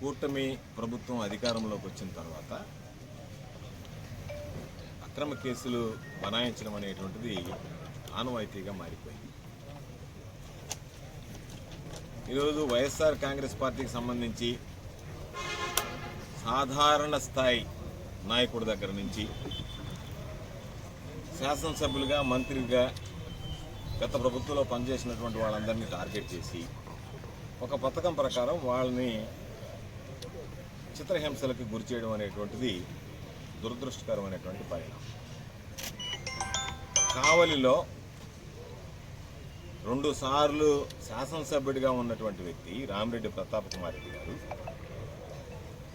కూటమి ప్రభుత్వం అధికారంలోకి వచ్చిన తర్వాత అక్రమ కేసులు బనాయించడం అనేటువంటిది ఆనవాయితీగా మారిపోయింది. ఈరోజు వైఎస్ఆర్ కాంగ్రెస్ పార్టీకి సంబంధించి సాధారణ స్థాయి నాయకుడి దగ్గర నుంచి శాసనసభ్యులుగా మంత్రిగా గత ప్రభుత్వంలో పనిచేసినటువంటి వాళ్ళందరినీ టార్గెట్ చేసి ఒక పథకం ప్రకారం వాళ్ళని చిత్రహింసలకు గురి చేయడం అనేటువంటిది దురదృష్టకరమైనటువంటి పరిణామం. కావలిలో రెండు సార్లు శాసనసభ్యుడిగా ఉన్నటువంటి వ్యక్తి రామిరెడ్డి ప్రతాప్ కుమార్ రెడ్డి గారు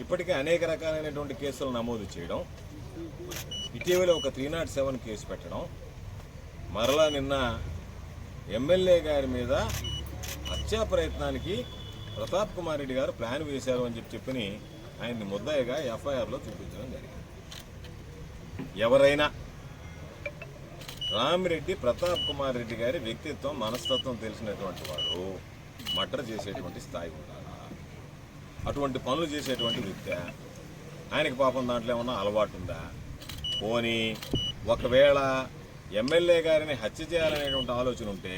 ఇప్పటికే అనేక రకాలైనటువంటి కేసులు నమోదు చేయడం ఇటీవల ఒక త్రీ నాట్ సెవెన్ కేసు పెట్టడం మరలా నిన్న ఎమ్మెల్యే గారి మీద హత్యా ప్రయత్నానికి ప్రతాప్ కుమార్ రెడ్డి గారు ప్లాన్ వేశారు అని చెప్పి చెప్పని ఆయన్ని ముద్దాయిగా ఎఫ్ఐఆర్లో చూపించడం జరిగింది. ఎవరైనా రామిరెడ్డి ప్రతాప్ కుమార్ రెడ్డి గారి వ్యక్తిత్వం మనస్తత్వం తెలిసినటువంటి వాడు మర్డర్ చేసేటువంటి స్థాయి ఉండాలా. అటువంటి పనులు చేసేటువంటి వ్యక్తి ఆయనకి పాపం దాంట్లో ఏమన్నా అలవాటు ఉందా పోనీ ఒకవేళ ఎమ్మెల్యే గారిని హత్య చేయాలనేటువంటి ఆలోచన ఉంటే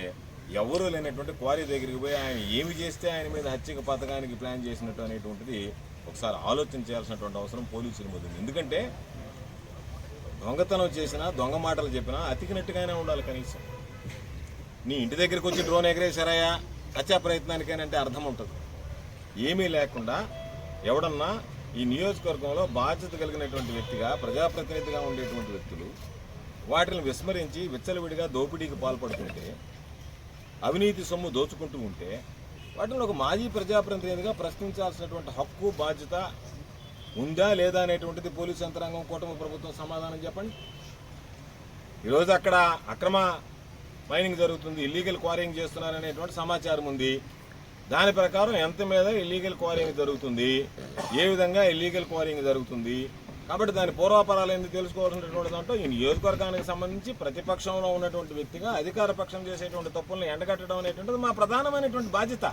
ఎవరూ లేనటువంటి క్వారీ దగ్గరికి పోయి ఆయన ఏమి చేస్తే ఆయన మీద హత్యకు పథకానికి ప్లాన్ చేసినట్టు అనేటువంటిది ఒకసారి ఆలోచన చేయాల్సినటువంటి అవసరం పోలీసుల ముందు ఎందుకంటే దొంగతనం చేసినా దొంగ మాటలు చెప్పినా అతికినట్టుగానే ఉండాలి కనీసం. నీ ఇంటి దగ్గరికి వచ్చి డ్రోన్ ఎగరేశారయ్యా హత్యా ప్రయత్నానికేనంటే అర్థం ఉంటుంది. ఏమీ లేకుండా ఎవడన్నా ఈ నియోజకవర్గంలో బాధ్యత కలిగినటువంటి వ్యక్తిగా ప్రజాప్రతినిధిగా ఉండేటువంటి వ్యక్తులు వాటిని విస్మరించి విచ్చలవిడిగా దోపిడీకి పాల్పడుతుంటే అవినీతి సొమ్ము దోచుకుంటూ ఉంటే వాటిని ఒక మాజీ ప్రజాప్రతినిధిగా ప్రశ్నించాల్సినటువంటి హక్కు బాధ్యత ఉందా లేదా అనేటువంటిది పోలీసు యంత్రాంగం కూటమి ప్రభుత్వం సమాధానం చెప్పండి. ఈరోజు అక్కడ అక్రమ మైనింగ్ జరుగుతుంది ఇల్లీగల్ క్వారింగ్ చేస్తున్నారనేటువంటి సమాచారం ఉంది. దాని ప్రకారం ఎంత మీద ఇల్లీగల్ క్వారింగ్ జరుగుతుంది? ఏ విధంగా ఇల్లీగల్ క్వారింగ్ జరుగుతుంది? కాబట్టి దాని పూర్వాపరాలు ఎందుకు తెలుసుకోవాల్సినటువంటి దాంట్లో ఈ నియోజకవర్గానికి సంబంధించి ప్రతిపక్షంలో ఉన్నటువంటి వ్యక్తిగా అధికార పక్షం చేసేటువంటి తప్పులను ఎండగట్టడం అనేటువంటిది మా ప్రధానమైనటువంటి బాధ్యత.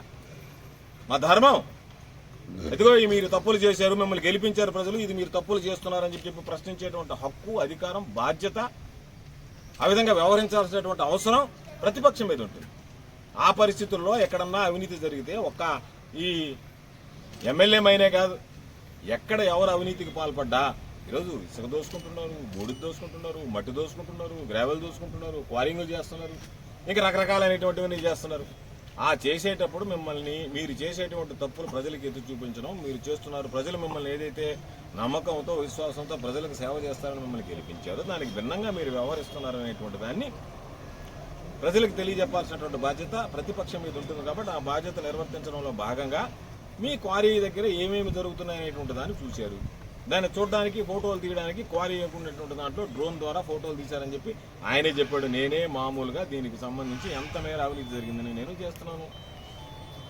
మా ధర్మం. ఇదిగో ఈ మీరు తప్పులు చేశారు మిమ్మల్ని గెలిపించారు ప్రజలు ఇది మీరు తప్పులు చేస్తున్నారని చెప్పి చెప్పి ప్రశ్నించేటువంటి హక్కు అధికారం బాధ్యత ఆ విధంగా వ్యవహరించాల్సినటువంటి అవసరం ప్రతిపక్షం మీద ఉంటుంది. ఆ పరిస్థితుల్లో ఎక్కడన్నా అవినీతి జరిగితే ఒక్క ఈ ఎమ్మెల్యే మైనే కాదు ఎక్కడ ఎవరు అవినీతికి పాల్పడ్డా ఈరోజు ఇసుక దోసుకుంటున్నారు బూడిద దోసుకుంటున్నారు మట్టి దోసుకుంటున్నారు గ్రావెల్ దోసుకుంటున్నారు క్వారింగ్లు చేస్తున్నారు ఇంకా రకరకాలైనటువంటివన్నీ చేస్తున్నారు. ఆ చేసేటప్పుడు మిమ్మల్ని మీరు చేసేటువంటి తప్పులు ప్రజలకు ఎత్తి చూపించడం మీరు చేస్తున్నారు ప్రజలు మిమ్మల్ని ఏదైతే నమ్మకంతో విశ్వాసంతో ప్రజలకు సేవ చేస్తారని మిమ్మల్ని గెలిపించారో దానికి భిన్నంగా మీరు వ్యవహరిస్తున్నారు అనేటువంటి దాన్ని ప్రజలకు తెలియజెప్పాల్సినటువంటి బాధ్యత ప్రతిపక్షం మీద ఉంటుంది కాబట్టి ఆ బాధ్యత నిర్వర్తించడంలో భాగంగా మీ క్వారీ దగ్గర ఏమేమి జరుగుతున్నాయి అనేటువంటి దాన్ని చూశారు. దాన్ని చూడడానికి ఫోటోలు తీయడానికి క్వారీ ఉన్నటువంటి దాంట్లో డ్రోన్ ద్వారా ఫోటోలు తీశారని చెప్పి ఆయనే చెప్పాడు. నేనే మామూలుగా దీనికి సంబంధించి ఎంత మేర అవినీతి జరిగిందని నేను చేస్తున్నాను.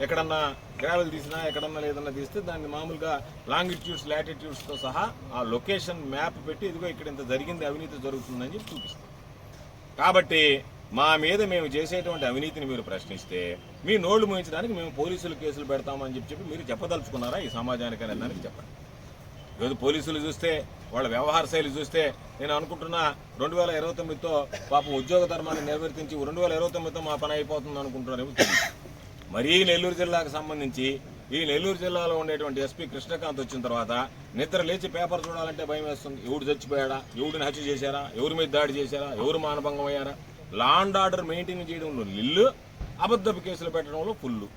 ఎక్కడన్నా గ్రావెల్ తీసినా ఎక్కడన్నా లేదన్నా తీస్తే దాన్ని మామూలుగా లాంగిట్యూడ్స్ లాటిట్యూడ్స్తో సహా ఆ లొకేషన్ మ్యాప్ పెట్టి ఇదిగో ఇక్కడ ఇంత జరిగింది అవినీతి జరుగుతుందని చెప్పి చూపిస్తాం. కాబట్టి మా మీద మేము చేసేటువంటి అవినీతిని మీరు ప్రశ్నిస్తే మీ నోళ్ళు మూయించడానికి మేము పోలీసులు కేసులు పెడతామని చెప్పి చెప్పి మీరు చెప్పదలుచుకున్నారా? ఈ సమాజానికి అనే దానికి చెప్పండి. ఈరోజు పోలీసులు చూస్తే వాళ్ళ వ్యవహార శైలి చూస్తే నేను అనుకుంటున్నా రెండు వేల ఇరవై తొమ్మిదితో పాపం ఉద్యోగ ధర్మాన్ని నిర్వర్తించి రెండు వేల ఇరవై తొమ్మిదితో మా పని అయిపోతుంది అనుకుంటున్నారు మరీ నెల్లూరు జిల్లాకు సంబంధించి ఈ నెల్లూరు జిల్లాలో ఉండేటువంటి ఎస్పీ కృష్ణకాంత్ వచ్చిన తర్వాత నిద్ర లేచి పేపర్ చూడాలంటే భయం వేస్తుంది. ఎవడు చచ్చిపోయాడా? ఎవడిని హత్య చేశారా? ఎవరి మీద దాడి చేశారా? ఎవరు మానభంగం అయ్యారా లా అండ్ ఆర్డర్ మెయింటైన్ చేయడంలో నిల్లు అబద్ధపు కేసులు పెట్టడంలో ఫుల్లు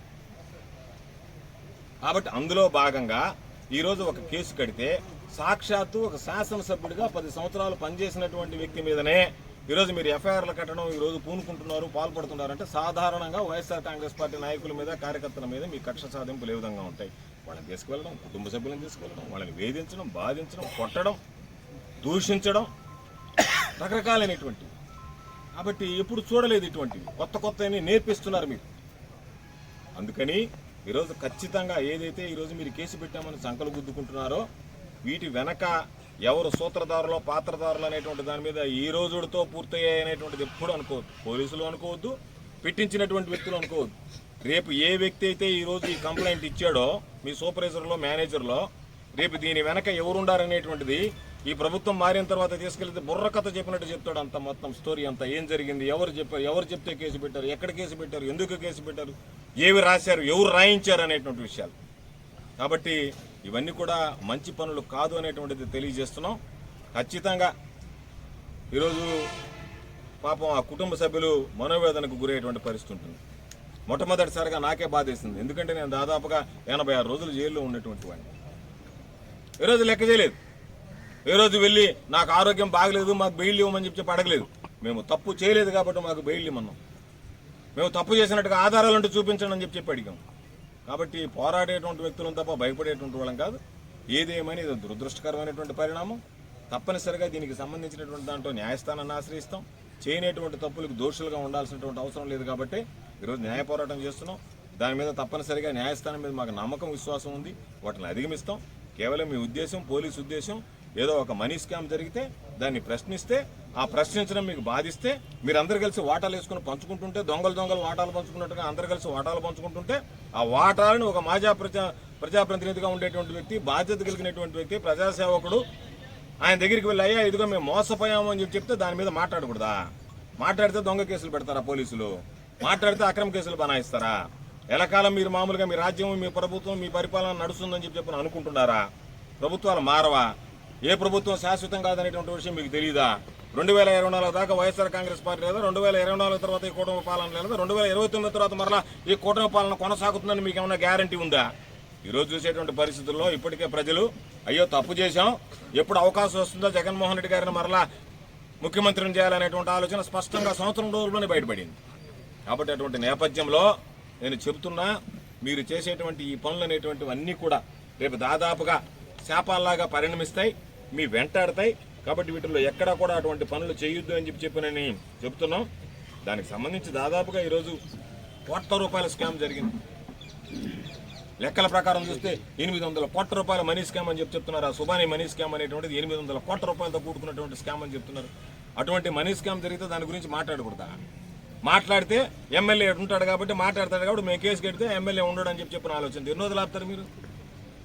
కాబట్టి అందులో భాగంగా ఈరోజు ఒక కేసు కడితే సాక్షాత్తు ఒక శాసనసభ్యుడిగా పది సంవత్సరాలు పనిచేసినటువంటి వ్యక్తి మీదనే ఈరోజు మీరు ఎఫ్ఐఆర్లు కట్టడం ఈరోజు పూనుకుంటున్నారు పాల్పడుతున్నారంటే సాధారణంగా వైఎస్ఆర్ కాంగ్రెస్ పార్టీ నాయకుల మీద కార్యకర్తల మీద మీ కక్ష సాధింపులు ఏ విధంగా ఉంటాయి? వాళ్ళని తీసుకువెళ్ళడం కుటుంబ సభ్యులను తీసుకువెళ్ళడం వాళ్ళని వేధించడం బాధించడం కొట్టడం దూషించడం రకరకాలైనటువంటి కాబట్టి ఎప్పుడు చూడలేదు ఇటువంటివి. కొత్త కొత్త నేర్పిస్తున్నారు మీరు. అందుకని ఈరోజు ఖచ్చితంగా ఏదైతే ఈరోజు మీరు కేసు పెట్టామని సంకలు గుద్దుకుంటున్నారో వీటి వెనక ఎవరు సూత్రధారులో పాత్రధారులు అనేటువంటి దాని మీద ఈ రోజుతో పూర్తయ్యాయి అనేటువంటిది ఎప్పుడు అనుకోవద్దు. పోలీసులు అనుకోవద్దు పెట్టించినటువంటి వ్యక్తులు అనుకోవద్దు. రేపు ఏ వ్యక్తి అయితే ఈరోజు ఈ కంప్లైంట్ ఇచ్చాడో మీ సూపర్వైజర్లో మేనేజర్లో రేపు దీని వెనక ఎవరుండారనేటువంటిది ఈ ప్రభుత్వం మారిన తర్వాత తీసుకెళ్తే బుర్రకథ చెప్పినట్టు చెప్తాడు అంత మొత్తం స్టోరీ అంతా. ఏం జరిగింది? ఎవరు చెప్పారు ఎవరు చెప్తే కేసు పెట్టారు? ఎక్కడ కేసు పెట్టారు? ఎందుకు కేసు పెట్టారు? ఏవి రాశారు? ఎవరు రాయించారు అనేటువంటి విషయాలు. కాబట్టి ఇవన్నీ కూడా మంచి పనులు కాదు అనేటువంటిది తెలియజేస్తున్నాం. ఖచ్చితంగా ఈరోజు పాపం ఆ కుటుంబ సభ్యులు మనోవేదనకు గురయ్యేటువంటి పరిస్థితి ఉంటుంది. మొట్టమొదటిసారిగా నాకే బాధేసింది. ఎందుకంటే నేను దాదాపుగా ఎనభై ఆరు రోజులు జైల్లో ఉన్నటువంటి వాడిని. ఈరోజు లెక్క చేయలేదు. ఏ రోజు వెళ్ళి నాకు ఆరోగ్యం బాగలేదు మాకు బెయిల్ ఇవ్వమని చెప్పి అడగలేదు. మేము తప్పు చేయలేదు కాబట్టి మాకు బెయిల్ ఇవ్వమన్నాం. మేము తప్పు చేసినట్టుగా ఆధారాలు ఉంటే చూపించండి అని చెప్పి చెప్పి అడిగాం. కాబట్టి పోరాడేటువంటి వ్యక్తులను తప్ప భయపడేటువంటి వాళ్ళం కాదు. ఏదేమైనా ఇది దురదృష్టకరమైనటువంటి పరిణామం. తప్పనిసరిగా దీనికి సంబంధించినటువంటి దాంట్లో న్యాయస్థానాన్ని ఆశ్రయిస్తాం. చేయనటువంటి తప్పులకు దోషులుగా ఉండాల్సినటువంటి అవసరం లేదు కాబట్టి ఈరోజు న్యాయ పోరాటం చేస్తున్నాం. దాని మీద తప్పనిసరిగా న్యాయస్థానం మీద మాకు నమ్మకం విశ్వాసం ఉంది. వాటిని అధిగమిస్తాం. కేవలం మీ ఉద్దేశం పోలీస్ ఉద్దేశం. ఏదో ఒక మనీ స్కామ్ జరిగితే దాన్ని ప్రశ్నిస్తే ఆ ప్రశ్నించడం మీకు బాధిస్తే మీరందరూ కలిసి వాటాలు వేసుకుని పంచుకుంటుంటే దొంగలు దొంగలు వాటాలు పంచుకున్నట్టుగా అందరు కలిసి వాటాలు పంచుకుంటుంటే ఆ వాటాలను ఒక మాజా ప్రజా ప్రజాప్రతినిధిగా ఉండేటువంటి వ్యక్తి బాధ్యత కలిగినటువంటి వ్యక్తి ప్రజాసేవకుడు ఆయన దగ్గరికి వెళ్ళి అయ్యా ఇదిగో మేము మోసపోయాము అని చెప్పి చెప్తే దాని మీద మాట్లాడకూడదా? మాట్లాడితే దొంగ కేసులు పెడతారా పోలీసులు? మాట్లాడితే అక్రమ కేసులు బనాయిస్తారా? ఎలకాలం మీరు మామూలుగా మీ రాజ్యం మీ ప్రభుత్వం మీ పరిపాలన నడుస్తుందని చెప్పి చెప్పని అనుకుంటున్నారా? ప్రభుత్వాలు మారవా? ఏ ప్రభుత్వం శాశ్వతం కాదనేటువంటి విషయం మీకు తెలియదా రెండు వేల ఇరవై నాలుగు దాకా వైఎస్ఆర్ కాంగ్రెస్ పార్టీ లేదా రెండు వేల ఇరవై నాలుగు తర్వాత ఈ కూటమి పాలన లేదా రెండు వేల ఇరవై తొమ్మిది తర్వాత మరలా ఈ కూటమి పాలన కొనసాగుతుందని మీకు ఏమైనా గ్యారంటీ ఉందా? ఈరోజు చూసేటువంటి పరిస్థితుల్లో ఇప్పటికే ప్రజలు అయ్యో తప్పు చేశాం. ఎప్పుడు అవకాశం వస్తుందో? జగన్మోహన్ రెడ్డి గారిని మరలా ముఖ్యమంత్రిని చేయాలనేటువంటి ఆలోచన స్పష్టంగా సంవత్సరం రోజుల్లోనే బయటపడింది. కాబట్టి అటువంటి నేపథ్యంలో నేను చెబుతున్నా మీరు చేసేటువంటి ఈ పనులు అనేటువంటివన్నీ కూడా రేపు దాదాపుగా శాపాల్లాగా పరిణమిస్తాయి. మీ వెంటాడతాయి కాబట్టి వీటిల్లో ఎక్కడా కూడా అటువంటి పనులు చేయొద్దు అని చెప్పి చెప్పినని చెబుతున్నాం. దానికి సంబంధించి దాదాపుగా ఈరోజు కోట్ల రూపాయల స్కామ్ జరిగింది. లెక్కల ప్రకారం చూస్తే ఎనిమిది వందల కోట్ల రూపాయల మనీ స్కామ్ అని చెప్పి చెప్తున్నారు. ఆ సుబానీ మనీ స్కామ్ అనేటువంటిది ఎనిమిది వందల కోట్ల రూపాయలతో కూడుకున్నటువంటి స్కామ్ అని చెప్తున్నారు. అటువంటి మనీ స్కామ్ జరిగితే దాని గురించి మాట్లాడకూడదా? మాట్లాడితే ఎమ్మెల్యే ఉంటాడు కాబట్టి మాట్లాడతాడు కాబట్టి మేము కేసు కడితే ఎమ్మెల్యే ఉండడు అని చెప్పి చెప్పిన ఆలోచన. ఎన్ని రోజులు ఆపుతారు మీరు?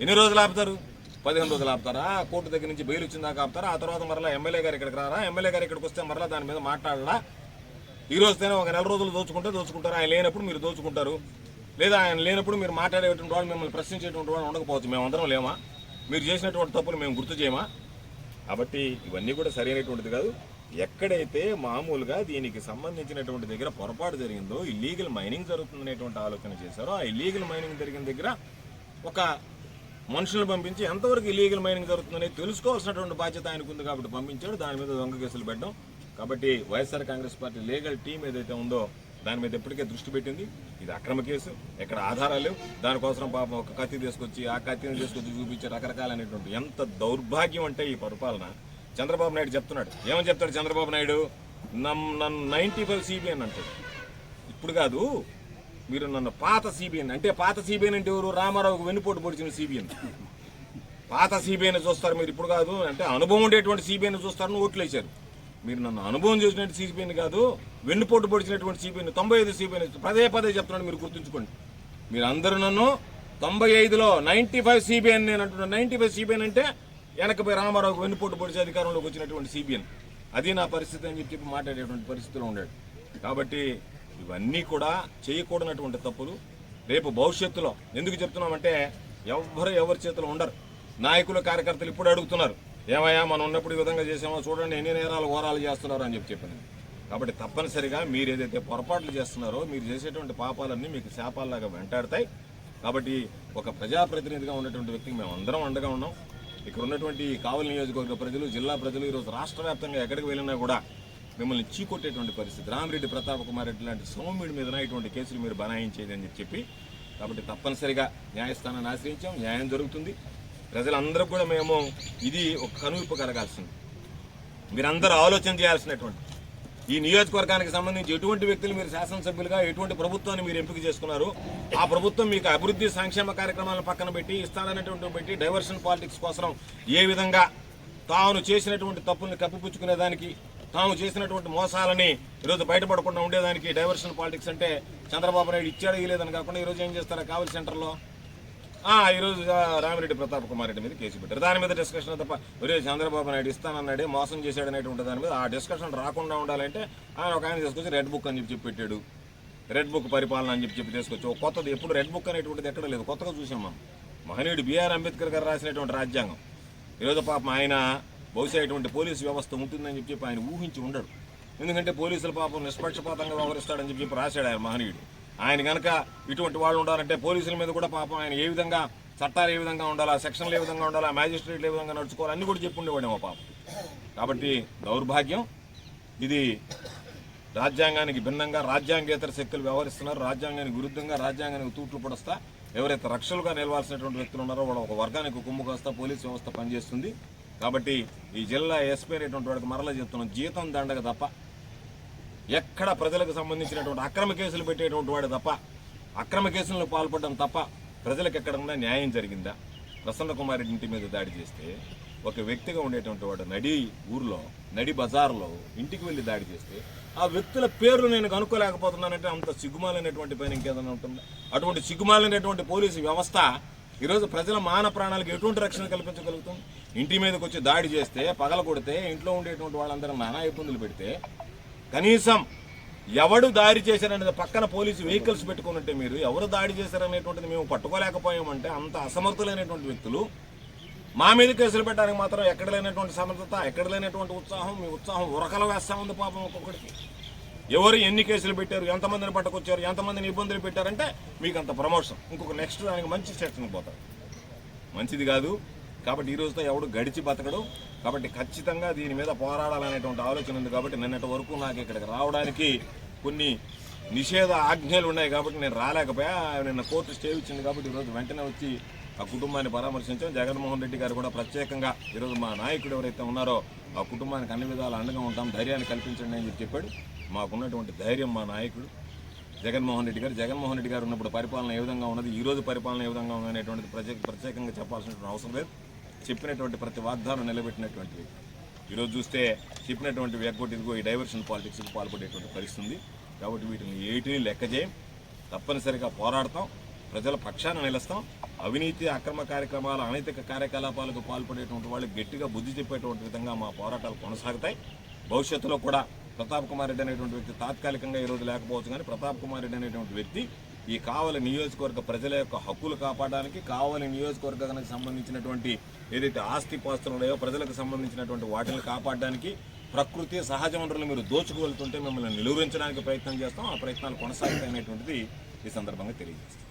ఎన్ని రోజులు ఆపుతారు? పదిహేను రోజులు ఆపుతారా? కోర్టు దగ్గర నుంచి బెయిల్ వచ్చిన దాకా ఆపుతారా? ఆ తర్వాత మరలా ఎమ్మెల్యే గారు ఇక్కడికి రారా? ఎమ్మెల్యే గారు ఇక్కడికి వస్తే మరలా దాని మీద మాట్లాడరా? ఈ రోజుతోనే ఒక నెల రోజులు దోచుకుంటే దోచుకుంటారు. ఆయన లేనప్పుడు మీరు దోచుకుంటారు. లేదా ఆయన లేనప్పుడు మీరు మాట్లాడేటువంటి వాళ్ళు మిమ్మల్ని ప్రశ్నించేటువంటి వాళ్ళు ఉండకపోవచ్చు. మేము అందరం లేమా? మీరు చేసినటువంటి తప్పులు మేము గుర్తు చేయమా? కాబట్టి ఇవన్నీ కూడా సరైనటువంటిది కాదు. ఎక్కడైతే మామూలుగా దీనికి సంబంధించినటువంటి దగ్గర పొరపాటు జరిగిందో ఇల్లీగల్ మైనింగ్ జరుగుతుందనేటువంటి ఆలోచన చేశారో ఆ ఇల్లీగల్ మైనింగ్ జరిగిన దగ్గర ఒక మనుషులను పంపించి ఎంతవరకు ఇల్లీగల్ మైనింగ్ జరుగుతుందనేది తెలుసుకోవాల్సినటువంటి బాధ్యత ఆయనకు ఉంది కాబట్టి పంపించాడు. దాని మీద దొంగ కేసులు పెట్టడం. కాబట్టి YSR Congress party legal team ఏదైతే ఉందో దాని మీద ఎప్పటికే దృష్టి పెట్టింది. ఇది అక్రమ కేసు. ఎక్కడ ఆధారాలు లేవు. దానికోసం పాపం ఒక కత్తి తీసుకొచ్చి ఆ కత్తిని తీసుకొచ్చి చూపించే రకరకాలైనటువంటి ఎంత దౌర్భాగ్యం అంటే ఈ పరిపాలన. చంద్రబాబు నాయుడు చెప్తున్నాడు. ఏమని చెప్తాడు చంద్రబాబు నాయుడు? నమ్ నన్ను నైంటీ ఫైవ్ సిబిఎన్ అంటాడు. ఇప్పుడు కాదు మీరు నన్ను పాత సిబిఎన్ అంటే పాత సిబిఎన్ అంటే ఎవరు రామారావుకు వెన్నుపోటు పొడిచిన సిబిఎన్ పాత సిబిఐని చూస్తారు మీరు ఇప్పుడు కాదు అంటే అనుభవం ఉండేటువంటి సిబిఐని చూస్తారని ఓట్లు వేశారు మీరు నన్ను అనుభవం చేసినట్టు సిబిఐని కాదు వెన్నుపోటు పొడిచినటువంటి సిబిఐని తొంభై ఐదు సిబిఐని పదే పదే చెప్తున్నాను మీరు గుర్తుంచుకోండి మీరు అందరూ నన్ను తొంభై ఐదులో నైన్టీ ఫైవ్ సిబిఐని నేను అంటున్నాను నైంటీ ఫైవ్ సిబిఐన్ అంటే వెనకపై రామారావుకు వెన్నుపోటు పొడిచి అధికారంలోకి వచ్చినటువంటి సిబిఎన్ అది నా పరిస్థితి అని చెప్పి చెప్పి మాట్లాడేటువంటి పరిస్థితిలో ఉన్నాడు కాబట్టి ఇవన్నీ కూడా చేయకూడనటువంటి తప్పులు రేపు భవిష్యత్తులో ఎందుకు చెప్తున్నామంటే ఎవ్వరు ఎవరి చేతిలో ఉండరు. నాయకులు కార్యకర్తలు ఇప్పుడు అడుగుతున్నారు ఏమయ్యా మనం ఉన్నప్పుడు ఈ విధంగా చేసామో చూడండి ఎన్ని నేరాలు ఓరాలు చేస్తున్నారు అని చెప్పి చెప్పింది కాబట్టి తప్పనిసరిగా మీరు ఏదైతే పొరపాట్లు చేస్తున్నారో మీరు చేసేటువంటి పాపాలన్నీ మీకు శాపాల్లాగా వెంటాడతాయి. కాబట్టి ఒక ప్రజాప్రతినిధిగా ఉన్నటువంటి వ్యక్తికి మేము అందరం అండగా ఉన్నాం. ఇక్కడ ఉన్నటువంటి కావలి నియోజకవర్గ ప్రజలు జిల్లా ప్రజలు ఈరోజు రాష్ట్ర వ్యాప్తంగా ఎక్కడికి వెళ్ళినా కూడా మిమ్మల్ని చీకొట్టేటువంటి పరిస్థితి. రామిరెడ్డి ప్రతాప్ కుమార్ రెడ్డి లాంటి సౌమ్యుడి మీద ఇటువంటి కేసులు మీరు బనాయించేది అని చెప్పి కాబట్టి తప్పనిసరిగా న్యాయస్థానాన్ని ఆశ్రయించాం. న్యాయం జరుగుతుంది. ప్రజలందరూ కూడా మేము ఇది ఒక కనువిప్పు కలగాల్సింది. మీరందరూ ఆలోచన చేయాల్సినటువంటి ఈ నియోజకవర్గానికి సంబంధించి ఎటువంటి వ్యక్తులు మీరు శాసనసభ్యులుగా ఎటువంటి ప్రభుత్వాన్ని మీరు ఎంపిక చేసుకున్నారు ఆ ప్రభుత్వం మీకు అభివృద్ధి సంక్షేమ కార్యక్రమాలను పక్కన పెట్టి ఇస్తాననేటువంటి పెట్టి డైవర్షన్ పాలిటిక్స్ కోసం ఏ విధంగా తాను చేసినటువంటి తప్పుల్ని కప్పిపుచ్చుకునే దానికి తాము చేసినటువంటి మోసాలని ఈరోజు బయటపడకుండా ఉండేదానికి డైవర్షన్ పాలిటిక్స్ అంటే చంద్రబాబు నాయుడు ఇచ్చాడు ఇవ్వలేదని కాకుండా ఈరోజు ఏం చేస్తారా? కావలి సెంటర్లో? ఈరోజు రామిరెడ్డి ప్రతాప్ కుమార్ రెడ్డి మీద కేసు పెట్టారు. దాని మీద డిస్కషన్ తప్ప ఒరే చంద్రబాబు నాయుడు ఇస్తానన్నాడే మోసం చేశాడు అనేటువంటి దాని మీద ఆ డిస్కషన్ రాకుండా ఉండాలంటే ఆయన ఒక ఆయన తీసుకొచ్చి రెడ్ బుక్ అని చెప్పి పెట్టాడు. రెడ్ బుక్ పరిపాలన అని చెప్పి చెప్పి తీసుకొచ్చి ఒక కొత్తది. ఎప్పుడు రెడ్ బుక్ అనేటువంటిది ఎక్కడ లేదు. కొత్తగా చూసాం మనం. మహనీయుడు బిఆర్ అంబేద్కర్ గారు రాసినటువంటి రాజ్యాంగం. ఈరోజు పాపం ఆయన బహుశా ఇటువంటి పోలీసు వ్యవస్థ ఉంటుందని చెప్పి ఆయన ఊహించి ఉండడు. ఎందుకంటే పోలీసుల పాపం నిష్పక్షపాతంగా వ్యవహరిస్తాడని చెప్పి రాశాడు ఆయన మహనీయుడు. ఆయన కనుక ఇటువంటి వాళ్ళు ఉండాలంటే పోలీసుల మీద కూడా పాపం ఆయన ఏ విధంగా చట్టాలు ఏ విధంగా ఉండాలా సెక్షన్లు ఏ విధంగా ఉండాలా మ్యాజిస్ట్రేట్లు ఏ విధంగా నడుచుకోవాలి అన్ని కూడా చెప్పి ఉండేవాడేమో పాపం. కాబట్టి దౌర్భాగ్యం. ఇది రాజ్యాంగానికి భిన్నంగా రాజ్యాంగేతర శక్తులు వ్యవహరిస్తున్నారు. రాజ్యాంగానికి విరుద్ధంగా రాజ్యాంగానికి తూట్లు పడస్తా ఎవరైతే రక్షలుగా నిలవాల్సినటువంటి వ్యక్తులు ఉన్నారో వాళ్ళ ఒక వర్గానికి కుమ్ము కాస్తా పోలీస్ వ్యవస్థ పనిచేస్తుంది. కాబట్టి ఈ జిల్లా ఎస్పీ అనేటువంటి వాడికి మరలా చెప్తున్నాం జీతం దండగ తప్ప ఎక్కడ ప్రజలకు సంబంధించినటువంటి అక్రమ కేసులు పెట్టేటువంటి వాడు తప్ప అక్రమ కేసులను పాల్పడడం తప్ప ప్రజలకు ఎక్కడన్నా న్యాయం జరిగిందా? ప్రసన్నకుమారి ఇంటి మీద దాడి చేస్తే ఒక వ్యక్తిగా ఉండేటువంటి వాడు నడి ఊర్లో నడి బజార్లో ఇంటికి వెళ్ళి దాడి చేస్తే ఆ వ్యక్తుల పేర్లు నేను కనుక్కోలేకపోతున్నానంటే అంత సిగ్గుమాలైనటువంటి పైన ఇంకేదైనా ఉంటుందా? అటువంటి సిగ్గుమాలైనటువంటి పోలీసు వ్యవస్థ ఈరోజు ప్రజల మాన ప్రాణాలకు ఎటువంటి రక్షణ కల్పించగలుగుతాం? ఇంటి మీదకి వచ్చి దాడి చేస్తే పగల కొడితే ఇంట్లో ఉండేటువంటి వాళ్ళందరూ నానా ఇబ్బందులు పెడితే కనీసం ఎవడు దాడి చేశారనేది పక్కన పోలీసు వెహికల్స్ పెట్టుకున్నట్టే మీరు ఎవరు దాడి చేశారనేటువంటిది మేము పట్టుకోలేకపోయామంటే అంత అసమర్థులైనటువంటి వ్యక్తులు మా మీద కేసులు పెట్టడానికి మాత్రం ఎక్కడ లేనటువంటి సమర్థత ఎక్కడ లేనటువంటి ఉత్సాహం మీ ఉత్సాహం ఉరకలు వేస్తా ఉంది పాపం ఒక్కొక్కడికి. ఎవరు ఎన్ని కేసులు పెట్టారు ఎంతమందిని పట్టుకొచ్చారు ఎంతమందిని ఇబ్బందులు పెట్టారంటే మీకు అంత ప్రమోషన్ ఇంకొక నెక్స్ట్ దానికి మంచి సెక్షన్కి పోతారు. మంచిది కాదు. కాబట్టి ఈ రోజుతో ఎవడు గడిచి బతకడు. కాబట్టి ఖచ్చితంగా దీని మీద పోరాడాలనేటువంటి ఆలోచన ఉంది కాబట్టి నిన్నటి వరకు నాకు ఇక్కడికి రావడానికి కొన్ని నిషేధ ఆజ్ఞలు ఉన్నాయి కాబట్టి నేను రాలేకపోయా. నిన్న కోర్టు స్టే ఇచ్చింది కాబట్టి ఈరోజు వెంటనే వచ్చి ఆ కుటుంబాన్ని పరామర్శించాం జగన్మోహన్ రెడ్డి గారు కూడా ప్రత్యేకంగా ఈరోజు మా నాయకుడు ఎవరైతే ఉన్నారో ఆ కుటుంబానికి అన్ని విధాలు అండగా ఉంటాం ధైర్యాన్ని కల్పించండి అని చెప్పాడు. మాకున్నటువంటి ధైర్యం మా నాయకుడు. జగన్మోహన్ రెడ్డి గారు జగన్మోహన్ రెడ్డి గారు ఉన్నప్పుడు పరిపాలన ఏ విధంగా ఉన్నది ఈ రోజు పరిపాలన ఏ విధంగా ఉంది అనేటువంటిది ప్రత్యేక ప్రత్యేకంగా చెప్పాల్సినటువంటి అవసరం లేదు. చెప్పినటువంటి ప్రతి వాగ్దానం నిలబెట్టినటువంటివి ఈరోజు చూస్తే చెప్పినటువంటి వ్యక్తి ఇదిగో ఈ డైవర్షన్ పాలిటిక్స్కి పాల్పడేటువంటి పరిస్థితుంది కాబట్టి వీటిని ఏటిని లెక్క చేయం. తప్పనిసరిగా పోరాడతాం. ప్రజల పక్షాన నిలుస్తాం. అవినీతి అక్రమ కార్యక్రమాలు అనైతిక కార్యకలాపాలకు పాల్పడేటువంటి వాళ్ళు గట్టిగా బుద్ధి చెప్పేటువంటి విధంగా మా పోరాటాలు కొనసాగుతాయి. భవిష్యత్తులో కూడా ప్రతాప్ కుమార్ రెడ్డి అనేటువంటి వ్యక్తి తాత్కాలికంగా ఈ రోజు లేకపోవచ్చు కానీ ప్రతాప్ కుమార్ రెడ్డి అనేటువంటి వ్యక్తి ఈ కావలి నియోజకవర్గ ప్రజల యొక్క హక్కులు కాపాడడానికి కావలి నియోజకవర్గానికి సంబంధించినటువంటి ఏదైతే ఆస్తి పాస్తులు ఉన్నాయో ప్రజలకు సంబంధించినటువంటి వాటిని కాపాడడానికి ప్రకృతి సహజ వనరులు మీరు దోచుకువెళ్తుంటే మిమ్మల్ని నిలువరించడానికి ప్రయత్నం చేస్తాం. ఆ ప్రయత్నాలు కొనసాగుతాయి అనేటువంటిది ఈ సందర్భంగా తెలియజేస్తాం